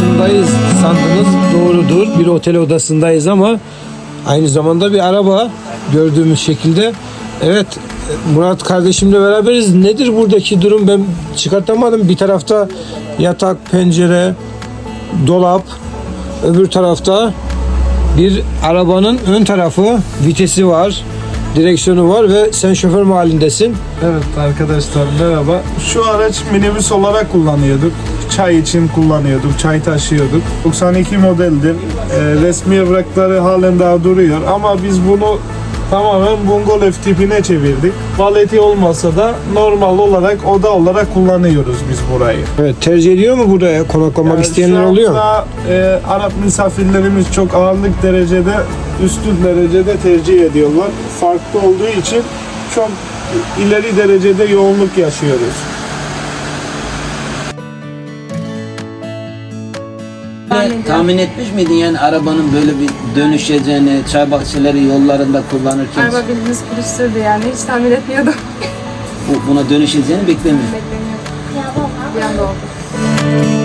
odasındayız sandınız. Doğrudur. Bir otel odasındayız ama aynı zamanda bir araba gördüğümüz şekilde. Evet Murat kardeşimle beraberiz. Nedir buradaki durum? Ben çıkartamadım. Bir tarafta yatak, pencere, dolap. Öbür tarafta bir arabanın ön tarafı vitesi var. Direksiyonu var ve sen şoför mahallindesin. Evet arkadaşlar merhaba. Şu araç minibüs olarak kullanıyorduk. Çay için kullanıyorduk, çay taşıyorduk. 92 modeldir. Ee, resmi evrakları halen daha duruyor ama biz bunu tamamen bungalov tipine çevirdik. Valeti olmasa da normal olarak oda olarak kullanıyoruz biz burayı. Evet tercih ediyor mu buraya konaklamak Yani isteyenler şu oluyor mu? anda, e, Arap misafirlerimiz çok ağırlık derecede, üstün derecede tercih ediyorlar. Farklı olduğu için çok ileri derecede yoğunluk yaşıyoruz. Tahmin, tahmin etmiş miydin yani arabanın böyle bir dönüşeceğini, çay bahçeleri yollarında kullanırken Araba bildiğiniz pürüzsüzdü yani hiç tahmin etmiyordum. bu- buna dönüşeceğini beklemiyor. Beklemiyordum. Bir anda oldu.